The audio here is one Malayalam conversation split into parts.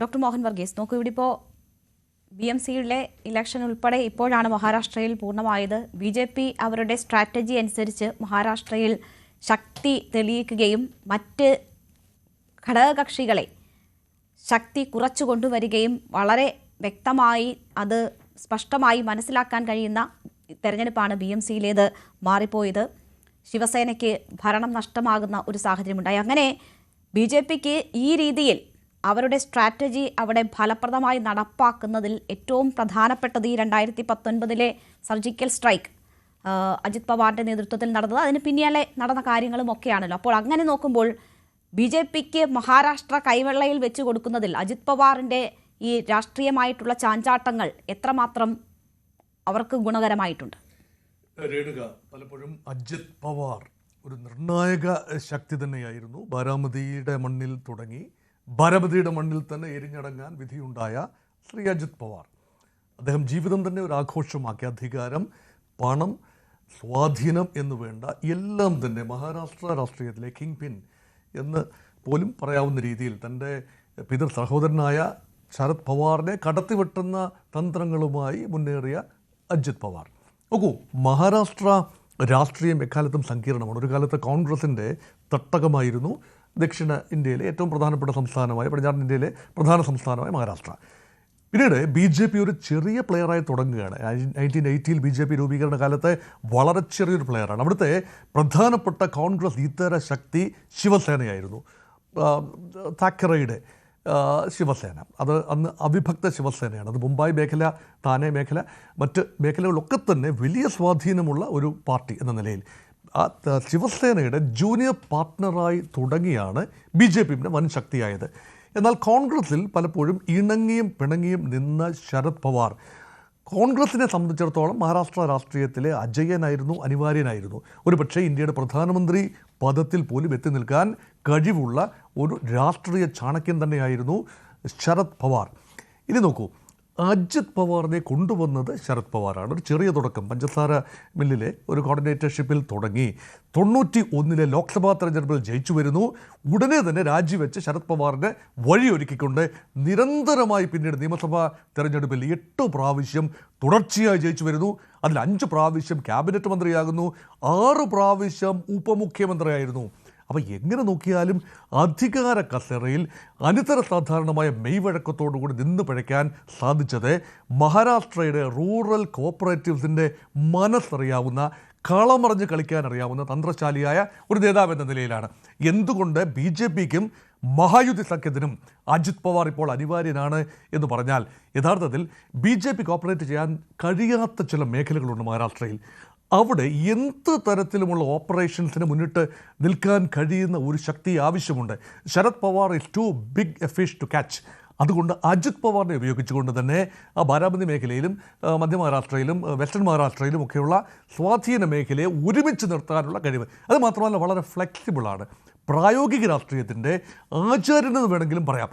ഡോക്ടർ മോഹൻ വർഗീസ് നോക്കൂ ഇവിടെ ഇപ്പോൾ ബി എം സിയുടെ ഇലക്ഷൻ ഉൾപ്പെടെ ഇപ്പോഴാണ് മഹാരാഷ്ട്രയിൽ പൂർണമായത്. ബി ജെ പി അവരുടെ സ്ട്രാറ്റജി അനുസരിച്ച് മഹാരാഷ്ട്രയിൽ ശക്തി തെളിയിക്കുകയും മറ്റ് ഘടകകക്ഷികളെ ശക്തി കുറച്ചു കൊണ്ടുവരികയും വളരെ വ്യക്തമായി അത് സ്പഷ്ടമായി മനസ്സിലാക്കാൻ കഴിയുന്ന തെരഞ്ഞെടുപ്പാണ് ബി എം സിയിലേത് മാറിപ്പോയത്. ശിവസേനയ്ക്ക് ഭരണം നഷ്ടമാകുന്ന ഒരു സാഹചര്യമുണ്ടായി. അങ്ങനെ ബി ജെ പിക്ക് ഈ രീതിയിൽ അവരുടെ സ്ട്രാറ്റജി അവിടെ ഫലപ്രദമായി നടപ്പാക്കുന്നതിൽ ഏറ്റവും പ്രധാനപ്പെട്ടത് ഈ രണ്ടായിരത്തി പത്തൊൻപതിലെ സർജിക്കൽ സ്ട്രൈക്ക് അജിത് പവാറിന്റെ നേതൃത്വത്തിൽ നടന്നത്. അതിന് പിന്നാലെ നടന്ന കാര്യങ്ങളും ഒക്കെയാണല്ലോ. അപ്പോൾ അങ്ങനെ നോക്കുമ്പോൾ ബി ജെ പിക്ക് മഹാരാഷ്ട്ര കൈവെള്ളയിൽ വെച്ച് കൊടുക്കുന്നതിൽ അജിത് പവാറിന്റെ ഈ രാഷ്ട്രീയമായിട്ടുള്ള ചാഞ്ചാട്ടങ്ങൾ എത്രമാത്രം അവർക്ക് ഗുണകരമായിട്ടുണ്ട്? രേണുക പലപ്പോഴും അജിത് പവാർ ഒരു നിർണായക ശക്തി തന്നെയായിരുന്നു. ബാരാമതിയുടെ മണ്ണിൽ തുടങ്ങി. ബാരാമതിയുടെ മണ്ണിൽ തന്നെ എരിഞ്ഞടങ്ങാൻ വിധിയുണ്ടായ ശ്രീ അജിത് പവാർ. അദ്ദേഹം ജീവിതം തന്നെ ഒരു ആഘോഷമാക്കി. അധികാരം പണം സ്വാധീനം എന്ന് വേണ്ട എല്ലാം തന്നെ മഹാരാഷ്ട്ര രാഷ്ട്രീയത്തിലെ കിങ് പിൻ എന്ന് പോലും പറയാവുന്ന രീതിയിൽ തന്റെ പിതൃ സഹോദരനായ ശരത് പവാറിനെ കടത്തിവെട്ടുന്ന തന്ത്രങ്ങളുമായി മുന്നേറിയ അജിത് പവാർ. നോക്കൂ മഹാരാഷ്ട്ര രാഷ്ട്രീയം എക്കാലത്തും സങ്കീർണമാണ്. ഒരു കാലത്ത് കോൺഗ്രസിന്റെ തട്ടകമായിരുന്നു. ദക്ഷിണ ഇന്ത്യയിലെ ഏറ്റവും പ്രധാനപ്പെട്ട സംസ്ഥാനമായ പടിഞ്ഞാറൻ ഇന്ത്യയിലെ പ്രധാന സംസ്ഥാനമായ മഹാരാഷ്ട്ര. പിന്നീട് ബി ജെ പി ഒരു ചെറിയ പ്ലെയറായി തുടങ്ങുകയാണ്. നയന്റീൻ എയ്റ്റിയിൽ ബി ജെ പി രൂപീകരണ കാലത്ത് വളരെ ചെറിയൊരു പ്ലെയറാണ്. അവിടുത്തെ പ്രധാനപ്പെട്ട കോൺഗ്രസ് ഇതര ശക്തി ശിവസേനയായിരുന്നു. താക്കറയുടെ ശിവസേന. അത് അന്ന് അവിഭക്ത ശിവസേനയാണ്. അത് മുംബൈ മേഖല താനെ മേഖല മറ്റ് മേഖലകളിലൊക്കെ തന്നെ വലിയ സ്വാധീനമുള്ള ഒരു പാർട്ടി എന്ന നിലയിൽ. ശിവസേനയുടെ ജൂനിയർ പാർട്ട്ണറായി തുടങ്ങിയാണ് ബി ജെ പി വൻ ശക്തിയായത്. എന്നാൽ കോൺഗ്രസിൽ പലപ്പോഴും ഇണങ്ങിയും പിണങ്ങിയും നിന്ന ശരത് പവാർ കോൺഗ്രസിനെ സംബന്ധിച്ചിടത്തോളം മഹാരാഷ്ട്ര രാഷ്ട്രീയത്തിലെ അജയനായിരുന്നു അനിവാര്യനായിരുന്നു. ഒരു പക്ഷേ ഇന്ത്യയുടെ പ്രധാനമന്ത്രി പദത്തിൽ പോലും എത്തി നിൽക്കാൻ കഴിവുള്ള ഒരു രാഷ്ട്രീയ ചാണക്യൻ തന്നെയായിരുന്നു ശരത് പവാർ. ഇനി നോക്കൂ അജിത് പവാറിനെ കൊണ്ടുവന്നത് ശരത് പവാറാണ്. ഒരു ചെറിയ തുടക്കം. പഞ്ചസാര മില്ലിലെ ഒരു കോർഡിനേറ്റർഷിപ്പിൽ തുടങ്ങി. തൊണ്ണൂറ്റി ഒന്നിലെ ലോക്സഭാ തെരഞ്ഞെടുപ്പിൽ ജയിച്ചു വരുന്നു. ഉടനെ തന്നെ രാജിവെച്ച് ശരത് പവാറിനെ വഴിയൊരുക്കിക്കൊണ്ട് നിരന്തരമായി പിന്നീട് നിയമസഭാ തെരഞ്ഞെടുപ്പിൽ എട്ട് പ്രാവശ്യം തുടർച്ചയായി ജയിച്ചു വരുന്നു. അതിൽ അഞ്ച് പ്രാവശ്യം ക്യാബിനറ്റ് മന്ത്രിയാകുന്നു. ആറ് പ്രാവശ്യം ഉപമുഖ്യമന്ത്രിയായിരുന്നു. അപ്പോൾ എങ്ങനെ നോക്കിയാലും അധികാര കസേരയിൽ അനിതര സാധാരണമായ മെയ്വഴക്കത്തോടുകൂടി നിന്ന് പിഴയ്ക്കാൻ സാധിച്ചത് മഹാരാഷ്ട്രയുടെ റൂറൽ കോപ്പറേറ്റീവ്സിന്റെ മനസ്സറിയാവുന്ന കളമറിഞ്ഞ് കളിക്കാൻ അറിയാവുന്ന തന്ത്രശാലിയായ ഒരു നേതാവ് എന്ന നിലയിലാണ്. എന്തുകൊണ്ട് ബി ജെ പിക്കും മഹായുതി സഖ്യത്തിനും അജിത് പവാർ ഇപ്പോൾ അനിവാര്യനാണ് എന്ന് പറഞ്ഞാൽ യഥാർത്ഥത്തിൽ ബി ജെ പി കോപ്പറേറ്റ് ചെയ്യാൻ കഴിയാത്ത ചില മേഖലകളുണ്ട് മഹാരാഷ്ട്രയിൽ. അവിടെ എന്ത് തരത്തിലുമുള്ള ഓപ്പറേഷൻസിന് മുന്നിട്ട് നിൽക്കാൻ കഴിയുന്ന ഒരു ശക്തി ആവശ്യമുണ്ട്. Sharad Pawar is too big a fish to catch അതുകൊണ്ട് അജിത് പവാറിനെ ഉപയോഗിച്ചുകൊണ്ട് തന്നെ ആ ബാരാമതി മേഖലയിലും മധ്യ മഹാരാഷ്ട്രയിലും വെസ്റ്റേൺ മഹാരാഷ്ട്രയിലും ഒക്കെയുള്ള സ്വാധീന മേഖലയെ ഒരുമിച്ച് നിർത്താനുള്ള കഴിവ്. അത് മാത്രമല്ല വളരെ ഫ്ലെക്സിബിളാണ് പ്രായോഗിക രാഷ്ട്രീയത്തിന്റെ ആചാര്യനെന്ന് വേണമെങ്കിലും പറയാം.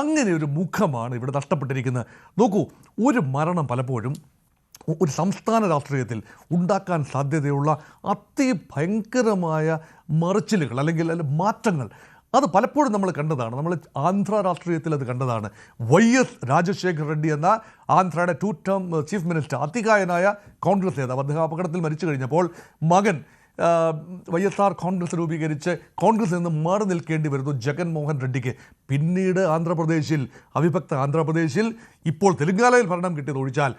അങ്ങനെ ഒരു മുഖമാണ് ഇവിടെ നഷ്ടപ്പെട്ടിരിക്കുന്നത്. നോക്കൂ ഒരു മരണം പലപ്പോഴും ഒരു സംസ്ഥാന രാഷ്ട്രീയത്തിൽ ഉണ്ടാക്കാൻ സാധ്യതയുള്ള അതിഭയങ്കരമായ മറിച്ചിലുകൾ അല്ലെങ്കിൽ അല്ല മാറ്റങ്ങൾ. അത് പലപ്പോഴും നമ്മൾ കണ്ടതാണ്. നമ്മൾ ആന്ധ്ര രാഷ്ട്രീയത്തിൽ അത് കണ്ടതാണ്. വൈ എസ് രാജശേഖർ റെഡ്ഡി എന്ന ആന്ധ്രയുടെ ടു ടേം ചീഫ് മിനിസ്റ്റർ അതികായനായ കോൺഗ്രസ് നേതാവ് അദ്ദേഹം അപകടത്തിൽ മരിച്ചു കഴിഞ്ഞപ്പോൾ മകൻ വൈ എസ് ആർ കോൺഗ്രസ് രൂപീകരിച്ച് കോൺഗ്രസ് നിന്ന് മാറി നിൽക്കേണ്ടി വരുന്നു ജഗൻമോഹൻ റെഡ്ഡിക്ക്. പിന്നീട് ആന്ധ്രാപ്രദേശിൽ അവിഭക്ത ആന്ധ്രാപ്രദേശിൽ ഇപ്പോൾ തെലുങ്കാനയിൽ ഭരണം കിട്ടിയത് ഒഴിച്ചാൽ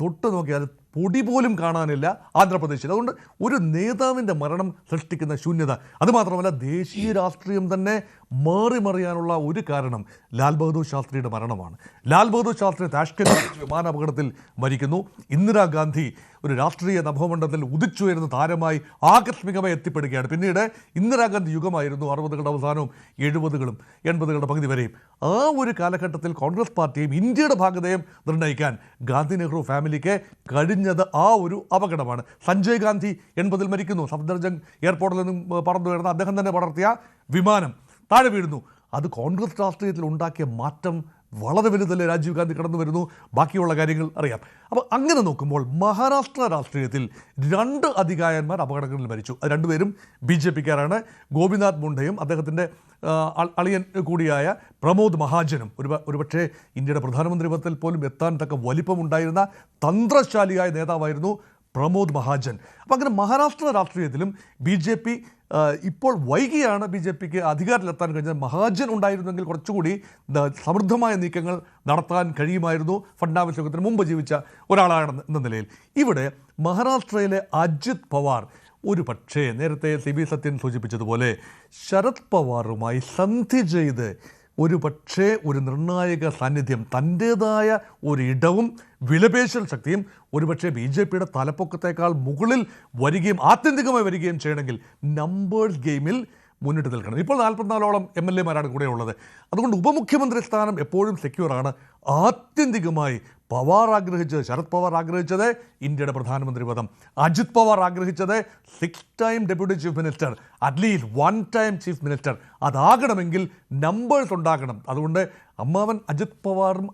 തൊട്ട് നോക്കിയാൽ പൊടി പോലും കാണാനില്ല ആന്ധ്രാപ്രദേശിൽ. അതുകൊണ്ട് ഒരു നേതാവിന്റെ മരണം സൃഷ്ടിക്കുന്ന ശൂന്യത. അതുമാത്രമല്ല ദേശീയ രാഷ്ട്രീയം തന്നെ മാറി മറിയാനുള്ള ഒരു കാരണം ലാൽ ബഹദൂർ ശാസ്ത്രിയുടെ മരണമാണ്. ലാൽ ബഹദൂർ ശാസ്ത്രി താഷ്കന്റ് വിമാനാപകടത്തിൽ മരിക്കുന്നു. ഇന്ദിരാഗാന്ധി ഒരു രാഷ്ട്രീയ നഭോമണ്ഡലത്തിൽ ഉദിച്ചുയരുന്ന താരമായി ആകസ്മികമായി എത്തിപ്പെടുകയാണ്. പിന്നീട് ഇന്ദിരാഗാന്ധി യുഗമായിരുന്നു അറുപതുകളുടെ അവസാനവും എഴുപതുകളും എൺപതുകളുടെ പകുതി വരെയും. ആ ഒരു കാലഘട്ടത്തിൽ കോൺഗ്രസ് പാർട്ടിയും ഇന്ത്യയുടെ ഭാഗതയും നിർണയിക്കാൻ ഗാന്ധി നെഹ്റു ഫാമിലിക്ക് കഴിഞ്ഞത് ആ ഒരു അപകടമാണ്. സഞ്ജയ് ഗാന്ധി എൺപതിൽ മരിക്കുന്നു. സഫ്ദർജംഗ് എയർപോർട്ടിൽ നിന്നും പറന്നു വരുന്ന അദ്ദേഹം തന്നെ പടർത്തിയ വിമാനം. താഴെ വീഴുന്നു. അത് കോൺഗ്രസ് രാഷ്ട്രീയത്തിൽ ഉണ്ടാക്കിയ മാറ്റം വളരെ വലുതല്ലേ രാജീവ് ഗാന്ധി കടന്നു വരുന്നു? ബാക്കിയുള്ള കാര്യങ്ങൾ അറിയാം. അപ്പോൾ അങ്ങനെ നോക്കുമ്പോൾ മഹാരാഷ്ട്ര രാഷ്ട്രീയത്തിൽ രണ്ട് അധികായന്മാർ അപകടങ്ങളിൽ മരിച്ചു. അത് രണ്ടുപേരും ബി ജെ പിക്കാരാണ്. ഗോപിനാഥ് മുണ്ടയും അദ്ദേഹത്തിന്റെ അളിയൻ കൂടിയായ പ്രമോദ് മഹാജനും. ഒരു ഒരുപക്ഷേ ഇന്ത്യയുടെ പ്രധാനമന്ത്രി പദത്തിൽ പോലും എത്താൻ തക്ക വലിപ്പമുണ്ടായിരുന്ന തന്ത്രശാലിയായ നേതാവായിരുന്നു പ്രമോദ് മഹാജൻ. അപ്പം അങ്ങനെ മഹാരാഷ്ട്ര രാഷ്ട്രീയത്തിലും ബി ജെ പി ഇപ്പോൾ വൈകിയാണ് ബി ജെ പിക്ക് അധികാരത്തിലെത്താൻ കഴിഞ്ഞത്. മഹാജൻ ഉണ്ടായിരുന്നെങ്കിൽ കുറച്ചുകൂടി സമൃദ്ധമായ നീക്കങ്ങൾ നടത്താൻ കഴിയുമായിരുന്നു. ഫഡ്നാവിസ് യോഗത്തിന് മുമ്പ് ജീവിച്ച ഒരാളാണ് എന്ന നിലയിൽ. ഇവിടെ മഹാരാഷ്ട്രയിലെ അജിത് പവാർ ഒരു പക്ഷേ നേരത്തെ സി ബി സത്യൻ സൂചിപ്പിച്ചതുപോലെ ശരത് പവാറുമായി സന്ധി ചെയ്ത് ഒരു പക്ഷേ ഒരു നിർണായക സാന്നിധ്യം തന്റേതായ ഇടവും വിലപേശൽ ശക്തിയും ഒരുപക്ഷെ ബി ജെ പിയുടെ തലപ്പൊക്കത്തേക്കാൾ മുകളിൽ വരികയും ആത്യന്തികമായി വരികയും ചെയ്യണമെങ്കിൽ നമ്പേഴ്സ് ഗെയിമിൽ മുന്നിട്ട് നിൽക്കണം. ഇപ്പോൾ നാൽപ്പത്തിനാലോളം എം എൽ എമാരാണ് കൂടെ ഉള്ളത്. അതുകൊണ്ട് ഉപമുഖ്യമന്ത്രി സ്ഥാനം എപ്പോഴും സെക്യൂറാണ് ആത്യന്തികമായി പവാർ ആഗ്രഹിച്ചത് ശരത് പവാർ ആഗ്രഹിച്ചത് ഇന്ത്യയുടെ പ്രധാനമന്ത്രി പദം. അജിത് പവാർ ആഗ്രഹിച്ചത് six time deputy chief minister at least one time chief minister അതാകണമെങ്കിൽ numbers ഉണ്ടാകണം. അതുകൊണ്ട് അമ്മാവൻ അജിത് പവാറും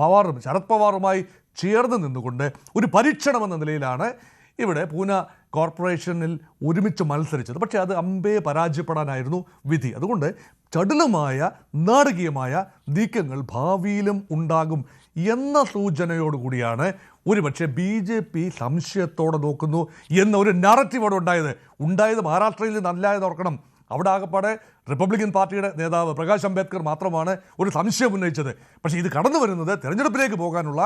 പവാറും ശരത് പവാറുമായി ചേർന്ന് നിന്നുകൊണ്ട് ഒരു പരീക്ഷണമെന്ന നിലയിലാണ് ഇവിടെ പൂന കോർപ്പറേഷനിൽ ഒരുമിച്ച് മത്സരിച്ചത്. പക്ഷേ അത് അമ്പേ പരാജയപ്പെടാനായിരുന്നു വിധി. അതുകൊണ്ട് ചടുലമായ നാടകീയമായ നീക്കങ്ങൾ ഭാവിയിലും ഉണ്ടാകും എന്ന സൂചനയോടുകൂടിയാണ് ഒരുപക്ഷെ ബി ജെ പി സംശയത്തോടെ നോക്കുന്നു എന്ന ഒരു നററ്റീവ് അവിടെ ഉണ്ടായത്. ഉണ്ടായത് മഹാരാഷ്ട്രയിൽ നല്ലതായത് ഓർക്കണം. അവിടെ ആകപ്പാടെ റിപ്പബ്ലിക്കൻ പാർട്ടിയുടെ നേതാവ് പ്രകാശ് അംബേദ്കർ മാത്രമാണ് ഒരു സംശയം ഉന്നയിച്ചത്. പക്ഷേ ഇത് കടന്നു വരുന്നത് തെരഞ്ഞെടുപ്പിലേക്ക് പോകാനുള്ള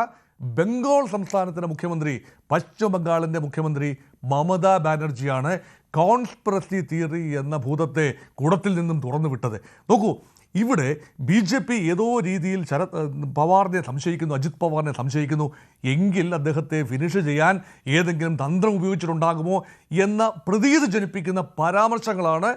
ബംഗാൾ സംസ്ഥാനത്തിന്റെ മുഖ്യമന്ത്രി പശ്ചിമ ബംഗാളിന്റെ മുഖ്യമന്ത്രി മമതാ ബാനർജിയാണ് കോൺസ്പിറസി തിയറി എന്ന ഭൂതത്തെ കൂടത്തിൽ നിന്നും തുറന്നു വിട്ടത്. നോക്കൂ ഇവിടെ ബി ജെ പി ഏതോ രീതിയിൽ ശരത് പവാറിനെ സംശയിക്കുന്നു അജിത് പവാറിനെ സംശയിക്കുന്നു എങ്കിൽ അദ്ദേഹത്തെ ഫിനിഷ് ചെയ്യാൻ ഏതെങ്കിലും തന്ത്രം ഉപയോഗിച്ചിട്ടുണ്ടാകുമോ എന്ന പ്രതീതി ജനിപ്പിക്കുന്ന പരാമർശങ്ങളാണ്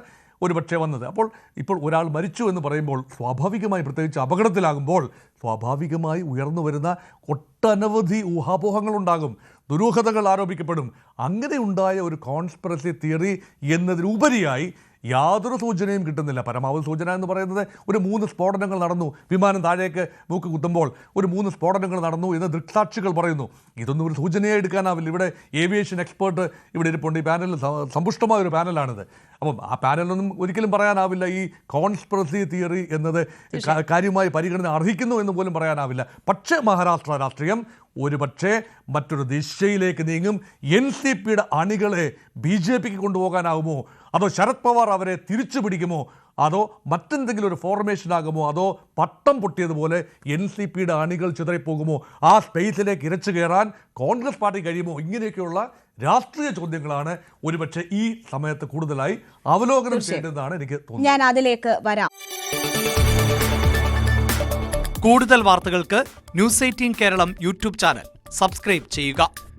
ഒരുപക്ഷെ വന്നത്. അപ്പോൾ ഇപ്പോൾ ഒരാൾ മരിച്ചു എന്ന് പറയുമ്പോൾ സ്വാഭാവികമായി പ്രത്യേകിച്ച് അപകടത്തിലാകുമ്പോൾ സ്വാഭാവികമായി ഉയർന്നു വരുന്ന ഒട്ടനവധി ഊഹാപോഹങ്ങളുണ്ടാകും. ദുരൂഹതകൾ ആരോപിക്കപ്പെടും. അങ്ങനെ ഉണ്ടായ ഒരു കോൺസ്പിറസി തിയറി എന്നതിലുപരിയായി യാതൊരു സൂചനയും കിട്ടുന്നില്ല. പരമാവധി സൂചന എന്ന് പറയുന്നത് ഒരു മൂന്ന് സ്ഫോടനങ്ങൾ നടന്നു. വിമാനം താഴേക്ക് മൂക്ക് കുത്തുമ്പോൾ ഒരു മൂന്ന് സ്ഫോടനങ്ങൾ നടന്നു എന്ന് ദൃക്സാക്ഷികൾ പറയുന്നു. ഇതൊന്നും ഒരു സൂചനയെ എടുക്കാനാവില്ല. ഇവിടെ ഏവിയേഷൻ എക്സ്പേർട്ട് ഇവിടെ ഇരിപ്പുണ്ട്. ഈ പാനലിൽ സമ്പുഷ്ടമായ ഒരു പാനലാണിത്. അപ്പം ആ പാനലൊന്നും ഒരിക്കലും പറയാനാവില്ല. ഈ കോൺസ്പിറസി തിയറി എന്നത് കാര്യമായി പരിഗണന അർഹിക്കുന്നു എന്ന് പോലും പറയാനാവില്ല. പക്ഷേ മഹാരാഷ്ട്ര രാഷ്ട്രീയം ഒരു പക്ഷേ മറ്റൊരു ദിശയിലേക്ക് നീങ്ങും. എൻ സി പിയുടെ അണികളെ ബി ജെ പിക്ക് കൊണ്ടുപോകാനാകുമോ അതോ ശരത് പവാർ അവരെ തിരിച്ചു പിടിക്കുമോ? അതോ മറ്റെന്തെങ്കിലും ഒരു ഫോർമേഷൻ ആകുമോ? അതോ പട്ടം പൊട്ടിയതുപോലെ എൻ സി പിയുടെ അണികൾ ചിതറിപ്പോകുമോ? ആ സ്പേസിലേക്ക് ഇരച്ചു കയറാൻ കോൺഗ്രസ് പാർട്ടി കഴിയുമോ? ഇങ്ങനെയൊക്കെയുള്ള രാഷ്ട്രീയ ചോദ്യങ്ങളാണ് ഒരുപക്ഷെ ഈ സമയത്ത് കൂടുതലായി അവലോകനം ചെയ്യേണ്ടതെന്നാണ് എനിക്ക് തോന്നുന്നത്. ഞാൻ അതിലേക്ക് വരാം. കൂടുതൽ വാർത്തകൾക്ക് news eighteen Keralam YouTube channel. Subscribe ചെയ്യുക.